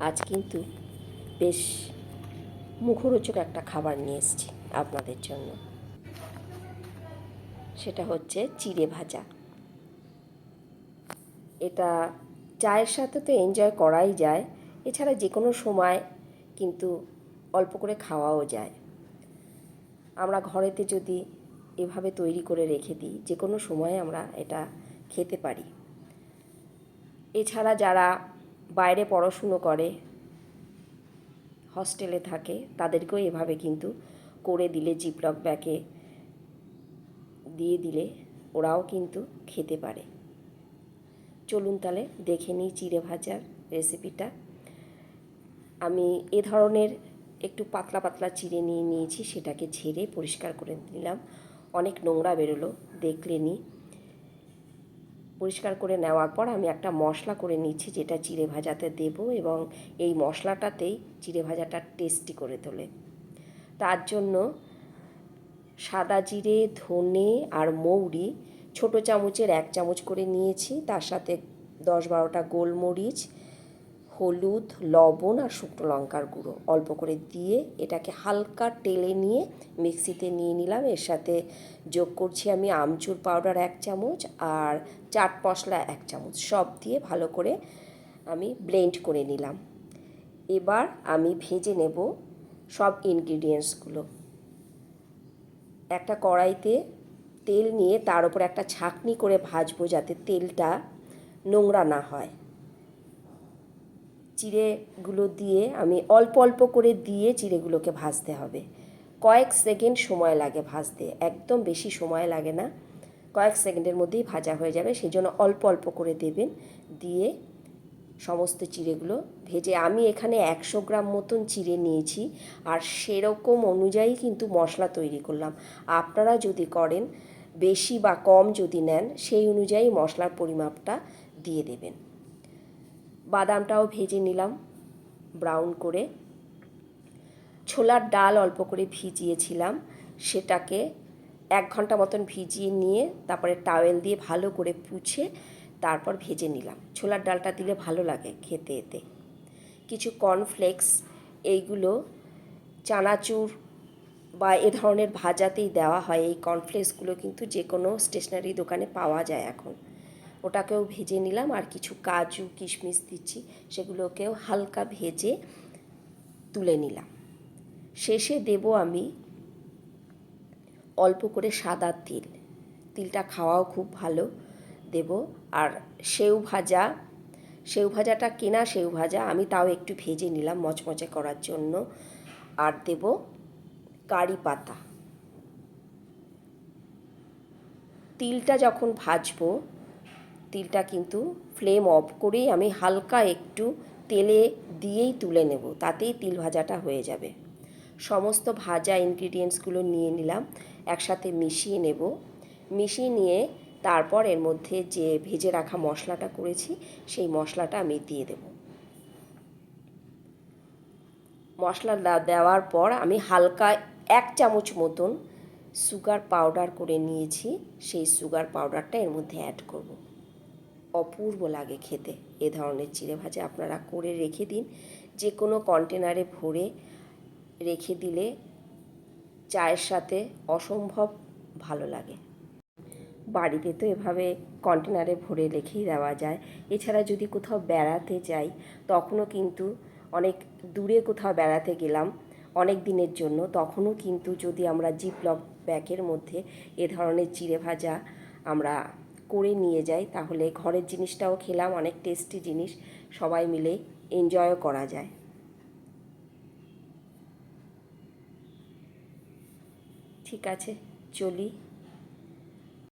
আজ কিন্তু বেশ মুখরোচক একটা খাবার নিয়ে এসেছি আপনাদের জন্য। সেটা হচ্ছে চিড়ে ভাজা। এটা চায়ের সাথে তো এনজয় করাই যায়। এছাড়া যে কোনো সময় কিন্তু অল্প করে খাওয়াও যায়। আমরা ঘরেতে যদি এভাবে তৈরি করে রেখে দিই যে কোনো সময় আমরা এটা খেতে পারি। এছাড়া যারা বাইরে পড়াশুনো করে হস্টেলে থাকে, তাদেরকেও এভাবে কিন্তু করে দিলে জিপলক ব্যাগে দিয়ে দিলে ওরাও কিন্তু খেতে পারে। চলুন তাহলে দেখে নিই চিড়ে ভাজার রেসিপিটা আমি এ ধরনের একটু পাতলা পাতলা চিড়ে নিয়ে নিয়েছি, সেটাকে ঝেড়ে পরিষ্কার করে নিলাম। অনেক নোংরা বেরোলো দেখলেনি পরিষ্কার করে নেওয়ার পর আমি একটা মশলা করে নিচ্ছি, যেটা চিড়ে ভাজাতে দেব এবং এই মশলাটাতেই চিড়ে ভাজাটা টেস্টি করে তোলে। তার জন্য সাদা জিরে, ধনে আর মৌরি ছোট চামচের এক চামচ করে নিয়েছি। তার সাথে দশ বারোটা গোলমরিচ হলুদ, লবণ আর শুকনো লঙ্কার গুঁড়ো। অল্প করে দিয়ে এটাকে হালকা টেলে নিয়ে মিক্সিতে নিয়ে নিলাম। এর সাথে যোগ করছি আমি আমচুর পাউডার এক চামচ আর চাট মশলা এক চামচ। সব দিয়ে ভালো করে আমি ব্লেন্ড করে নিলাম। এবার আমি ভেজে নেব সব ইনগ্রিডিয়েন্টসগুলো। একটা কড়াইতে তেল নিয়ে তার উপর একটা ছাঁকনি করে ভাজবো যাতে তেলটা নোংরা না হয়। চিড়েগুলো দিয়ে আমি অল্প অল্প করে দিয়ে চিড়েগুলোকে ভাজতে হবে। কয়েক সেকেন্ড সময় লাগে ভাজতে, একদম বেশি সময় লাগে না। কয়েক সেকেন্ডের মধ্যেই ভাজা হয়ে যাবে সেই জন্য অল্প অল্প করে দেবেন। দিয়ে সমস্ত চিড়েগুলো ভেজে, আমি এখানে একশো গ্রাম মতন চিড়ে নিয়েছি আর সেরকম অনুযায়ী কিন্তু মশলা তৈরি করলাম। আপনারা যদি করেন, বেশি বা কম যদি নেন, সেই অনুযায়ী মশলার পরিমাপটা দিয়ে দেবেন। বাদামটাও ভেজে নিলাম ব্রাউন করে। ছোলার ডাল অল্প করে ভিজিয়েছিলাম, সেটাকে এক ঘণ্টা মতন ভিজিয়ে নিয়ে তারপরে টাওয়েল দিয়ে ভালো করে পুছে তারপর ভেজে নিলাম। ছোলার ডালটা দিলে ভালো লাগে খেতে এতে। কিছু কর্নফ্লেক্স এইগুলো চানাচুর বা এ ধরনের ভাজাতেই দেওয়া হয়। এই কর্নফ্লেক্সগুলো কিন্তু যে কোনো স্টেশনারি দোকানে পাওয়া যায় এখন। ওটাকেও ভেজে নিলাম আর কিছু কাজু, কিশমিশ দিচ্ছি, সেগুলোকেও হালকা ভেজে তুলে নিলাম। শেষে দেব আমি অল্প করে সাদা তিল। তিলটা খাওয়াও খুব ভালো দেব। আর সেউ ভাজা, সেউ ভাজাটা কেনা সেউ ভাজা আমি তাও একটু ভেজে নিলাম মচমচে করার জন্য। আর দেব কারি পাতা। তিলটা যখন ভাজবো তিলটা কিন্তু ফ্লেম অফ করেই আমি হালকা একটু তেলে দিয়েই তুলে নেব, তাতেই তিল ভাজাটা হয়ে যাবে। সমস্ত ভাজা ইনগ্রিডিয়েন্টসগুলো নিয়ে নিলাম, একসাথে মিশিয়ে নেব। মিশিয়ে নিয়ে তারপর এর মধ্যে যে ভেজে রাখা মশলাটা করেছি, সেই মশলাটা আমি দিয়ে দেব। মশলা দেওয়ার পর আমি হালকা এক চামচ মতন সুগার পাউডার করে নিয়েছি, সেই সুগার পাউডারটা এর মধ্যে অ্যাড করব। অপূর্ব লাগে খেতে। এ ধরনের চিড়ে ভাজা আপনারা করে রেখে দিন। যে কোনো কন্টেনারে ভরে রেখে দিলে চায়ের সাথে অসম্ভব ভালো লাগে। বাড়িতে তো এভাবে কন্টেনারে ভরে রেখেই দেওয়া যায়। এছাড়া যদি কোথাও বেড়াতে যাই, তখনও কিন্তু অনেক দূরে কোথাও বেড়াতে গেলাম অনেক দিনের জন্য, তখনও কিন্তু যদি আমরা জিপলক ব্যাগের মধ্যে এ ধরনের চিড়ে ভাজা আমরা করে নিয়ে যাই তাহলে ঘরের জিনিসটাও খেলাম, অনেক টেস্টি জিনিস সবাই মিলে এনজয়ও করা যায়। ঠিক আছে, চলি।